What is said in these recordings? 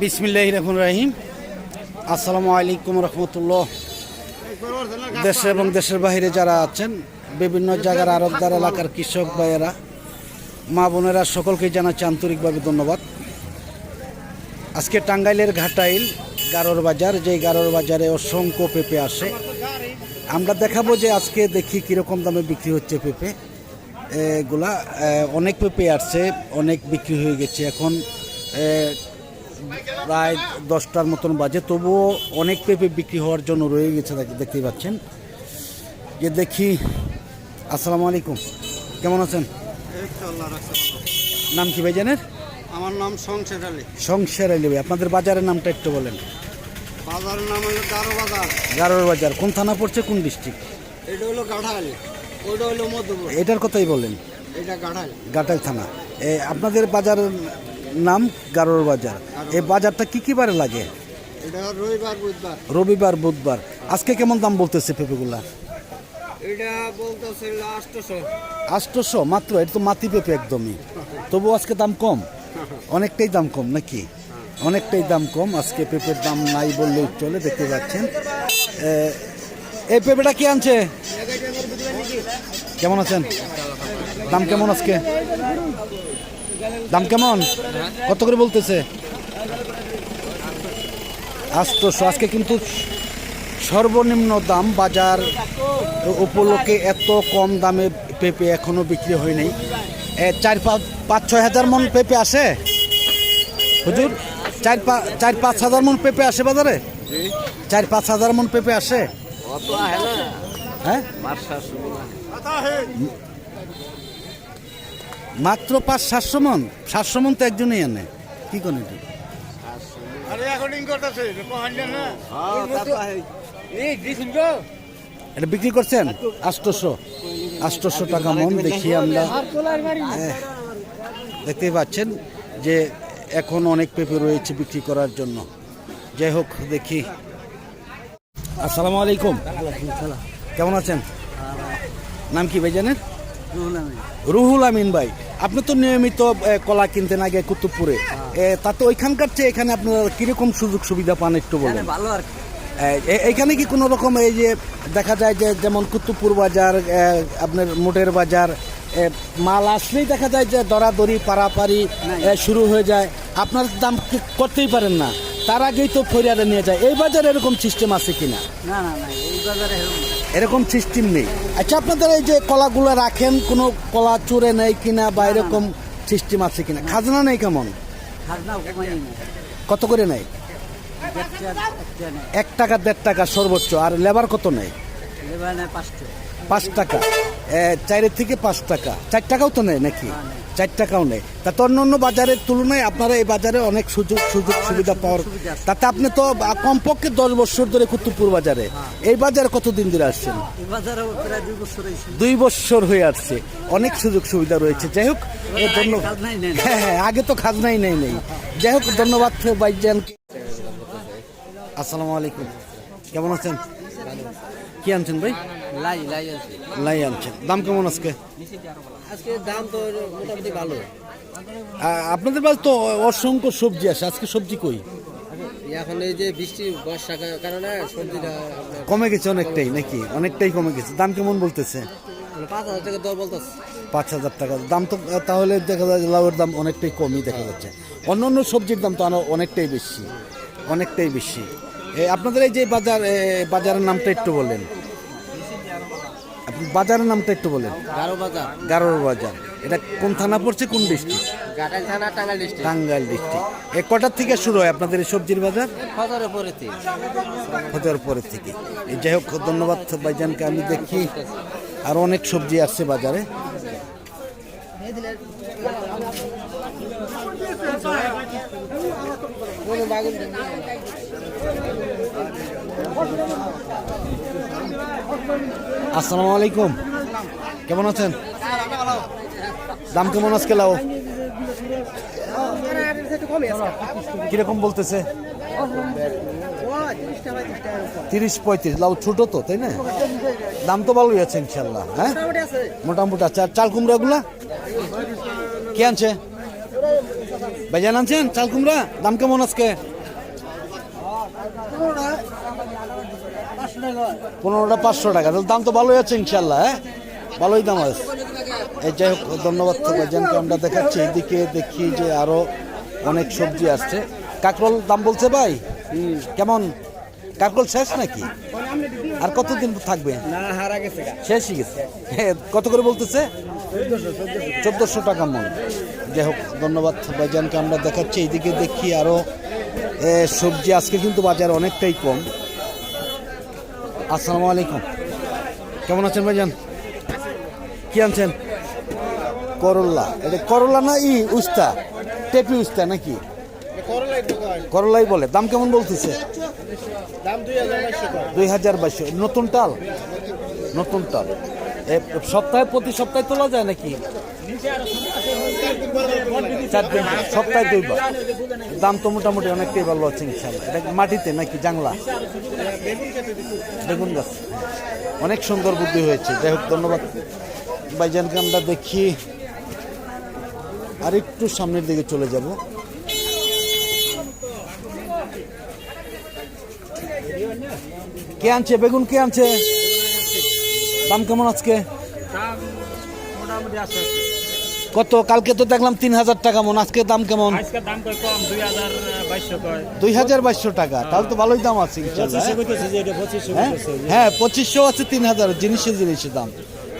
বিসমিল্লাহ রহমান রাহিম। আসসালামু আলাইকুম রহমতুল্লাহ। দেশে এবং দেশের বাইরে যারা আছেন, বিভিন্ন জায়গার আরবদার এলাকার কৃষক ভাইয়েরা, মা বোনেরা, সকলকে জানাচ্ছি আন্তরিকভাবে ধন্যবাদ। আজকে টাঙ্গাইলের ঘাটাইল গারোর বাজার, যেই গারোর বাজারে অসংখ্য পেঁপে আসে। আমরা দেখাবো যে আজকে দেখি কীরকম দামে বিক্রি হচ্ছে পেঁপে। এগুলা অনেক পেঁপে আসছে অনেক বিক্রি হয়ে গেছে। এখন প্রায় দশটার মতন বাজে তবুও অনেক পেঁপে বিক্রি হওয়ার জন্য রয়ে গেছে দেখ- দেখতেই পাচ্ছেন। যে দেখি আসসালামু আলাইকুম। কেমন আছেন। নাম কি ভাই ভাইজানের? আমার নাম সংসের আলী। সংসার আলী ভাই আপনাদের বাজারের নামটা একটু বলেন। বাজারের নাম হলো গারো বাজার। গারোর বাজার কোন থানা পড়ছে কোন ডিস্ট্রিক্ট? এটা হলো গাঠাল এটার কথাই বলেন এটা গাটাল থানা। এ, আপনাদের বাজার নাম? গারোর বাজার। এই বাজারটা কি কি বারে লাগে? রবিবার বুধবার। রবিবার বুধবার। আজকে কেমন দাম বলতেছে পেঁপেগুলা? আটশোশো। মাত্র? এটা তো মাটি পেঁপে একদমই। তবু আজকে দাম কম? অনেকটাই দাম কম নাকি? অনেকটাই দাম কম। আজকে পেঁপের দাম নাই বললেই চলে দেখতে পাচ্ছেন। এই পেঁপেটা কি আনছে? কেমন আছেন? দাম কেমন আজকে? দাম কেমন? কত করে বলতেছে? আটশোশো আজকে কিন্তু সর্বনিম্ন দাম বাজার উপলক্ষে এত কম দামে পেঁপে এখনও বিক্রি হয় নাই। চার পাঁচ পাঁচ ছয় হাজার মন পেঁপে আসে? হুজুর চার পাঁচ চার পাঁচ হাজার মন পেঁপে আসে বাজারে? চার পাঁচ হাজার মন পেঁপে আসে? হ্যাঁ? মাত্র পাঁচ সাতশো মন। সাতশো মন তো একজনই আনে। কি করে এটা? না। এটা বিক্রি করছেন? আষ্টশো আষ্টশো টাকা মন দেখি আমরা। দেখতেই পাচ্ছেন যে এখন অনেক পেঁপে রয়েছে বিক্রি করার জন্য। যাই হোক দেখি। আসসালামু আলাইকুম। কেমন আছেন? নাম কি ভাই জানেন রুহুল আমিন ভাই। আপনি তো নিয়মিত কলা কিনতেন আগে কুতুবপুরে। এ, তাতে ওইখানকার চেয়ে এখানে আপনারা কীরকম সুযোগ সুবিধা পান একটু বলেন? ভালো আর এ- এ- এইখানে কি কোনো রকম এই যে দেখা যায় যে যেমন কুতুবপুর বাজার আপনার মোটের বাজার মাল আসলেই দেখা যায় যে দরাদরি পারাপারি শুরু হয়ে যায়। আপনার দাম করতেই পারেন না। তার আগেই তো ফরিয়ারে নিয়ে যায়। এই বাজারে এরকম সিস্টেম আছে কিনা? না না না এই বাজারে এরকম সিস্টেম নেই। আচ্ছা আপনাদের এই যে কলাগুলো রাখেন কোনো কলা চুরে নেই কিনা বা এরকম সিস্টেম আছে কিনা? খাজনা নেই কেমন? খাজনা কমাই না কত করে নেয়? নেই এক টাকা দেড় টাকা সর্বোচ্চ আর লেবার কত নেয়? পাঁচ টাকা। চারের থেকে পাঁচ টাকা। চার টাকাও তো নেয় নাকি? চার টাকাও নেই তাতে তো অন্য অন্য বাজারের তুলনায় আপনারা এই বাজারে অনেক সুযোগ সুযোগ সুবিধা পাওয়ার তাতে আপনি তো কমপক্ষে দশ বছর ধরে কুতুবপুর বাজারে। এই বাজারে কতদিন ধরে আসছেন এই বাজারে প্রায় দুই বছর হয়ে আসছে। অনেক সুযোগ সুবিধা রয়েছে। যাই হোক। হ্যাঁ হ্যাঁ আগে তো খাজনাই নেই নেই। যাই হোক ধন্যবাদ ভাইজান। আসসালামু আলাইকুম। কেমন আছেন? কি আনছেন ভাই? লাই আনছেন দাম কেমন আজকে? আজকে দাম তো মোটামুটি ভালো। আপনাদের বাড়ি তো অসংখ্য সবজি আসে আজকে সবজি কই? এখন এই যে বৃষ্টি বর্ষা কারণে সবজিটা কমে গেছে অনেকটাই নাকি? অনেকটাই কমে গেছে। দাম কেমন বলতেছে? মানে পাঁচ হাজার টাকা দর বলতেছে। পাঁচ হাজার টাকা। দাম তো তাহলে দেখা যায় লাউয়ের দাম অনেকটাই কমই দেখা যাচ্ছে। অন্য অন্য সবজির দাম তো আরও অনেকটাই বেশি। অনেকটাই বেশি। আপনাদের এই যে বাজার বাজারের নামটা একটু বলেন। আপনি বাজারের নামটা একটু বলেন। গারো বাজার। গারোর বাজার। এটা কোন থানা পড়ছে কোন ডিস্ট্রিক্ট গাটাল থানা টাঙ্গাইল ডিস্ট্রিক্ট টাঙ্গাইল ডিস্ট্রিক্ট এ কটার থেকে শুরু হয় আপনাদের এই সবজির বাজার? ফজরের পরের থেকে। এই যাই হোক ধন্যবাদ ভাইজানকে আমি দেখি আর অনেক সবজি আসছে বাজারে। কোনো আসসালামু আলাইকুম। কেমন আছেন? দাম কেমন আজকে লাও কীরকম বলতেছে? তিরিশ পঁয়ত্রিশ। লাউ ছোট তো, তাই না? দাম তো ভালোই আছে ইনশাল্লাহ হ্যাঁ? মোটামুটি আছে। আর চাল কুমড়াগুলা? কে আনছে? ভাইজান আনছেন চাল কুমড়া? দাম কেমন আজকে? পনেরোটা পাঁচশো টাকা। তাহলে দাম তো ভালোই আছে ইনশাল্লাহ হ্যাঁ? ভালোই দাম আছে। এই যাই হোক ধন্যবাদ ভাইজানকে আমরা দেখাচ্ছি। এইদিকে দেখি যে আরও অনেক সবজি আসছে। কাকরোল দাম বলছে ভাই? কেমন? কাকরোল শেষ নাকি? আর কতদিন থাকবে? শেষই গেছে। কত করে বলতেছে? চোদ্দোশো টাকা মন। যাই হোক ধন্যবাদ ভাইজানকে আমরা দেখাচ্ছি। এইদিকে দেখি আরও সবজি। আজকে কিন্তু বাজার অনেকটাই কম। আসসালামু আলাইকুম। কেমন আছেন ভাইজান? কি আনছেন? করল্লা এটা করল্লা না ই উস্তা? টেপি উস্তা নাকি? করলাই বলে। দাম কেমন বলতেছে? দুই হাজার বাইশশো। বাইশশো। নতুন টাল নতুন টাল সপ্তাহে প্রতি সপ্তাহে তোলা যায় নাকি? সপ্তাহে দুইবার। দাম তো মোটামুটি অনেকটাই ভালো আছে ইনশাল্লাহ মাটিতে নাকি জাংলা? বেগুন গাছ। অনেক সুন্দর বুদ্ধি হয়েছে। যাই হোক, ধন্যবাদ। ভাইজানকে আমরা দেখি। আর একটু সামনের দিকে চলে যাব। কে আনছে? বেগুন কে আনছে? দাম কেমন আজকে? কত? কালকে তো দেখলাম তিন হাজার টাকা মন আজকে দাম কেমন? দুই হাজার বাইশশো টাকা তাহলে তো ভালোই দাম আছে হ্যাঁ? পঁচিশশো হ্যাঁ? পঁচিশশো আছে তিন হাজার জিনিসের জিনিসের দাম।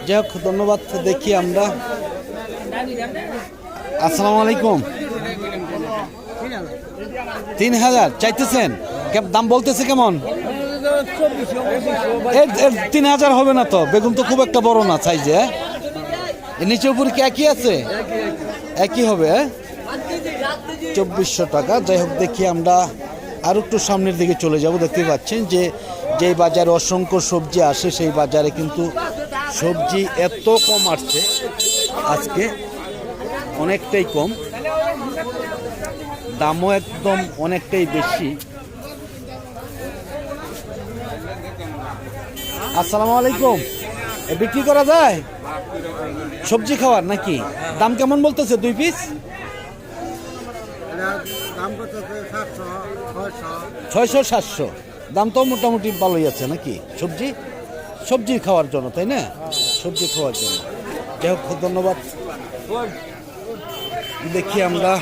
যাই হোক ধন্যবাদ দেখি আমরা। আসসালামু আলাইকুম। তিন হাজার চাইতেছেন? দাম বলতেছে কেমন? তিন হাজার হবে না তো? বেগুন তো খুব একটা বড় না সাইজে এর নিচে উপরে কি একই আছে? একই হবে হ্যাঁ? চব্বিশশো টাকা। যাই হোক, দেখি আমরা আর একটু সামনের দিকে চলে যাব। দেখতে পাচ্ছেন যে, যেই বাজারে অসংখ্য সবজি আসে, সেই বাজারে কিন্তু সবজি এত কম আসছে। আজকে অনেকটাই কম। দামও একদম অনেকটাই বেশি। আসসালামু আলাইকুম। বিক্রি করা যায়? সবজি খাওয়ার নাকি? দাম কেমন বলতেছে দুই পিস? ছয়শো, সাতশো। দাম তো মোটামুটি ভালোই আছে নাকি? সবজি? সবজি খাওয়ার জন্য, তাই না? সবজি খাওয়ার জন্য। যাই হোক, ধন্যবাদ। দেখি আমরা।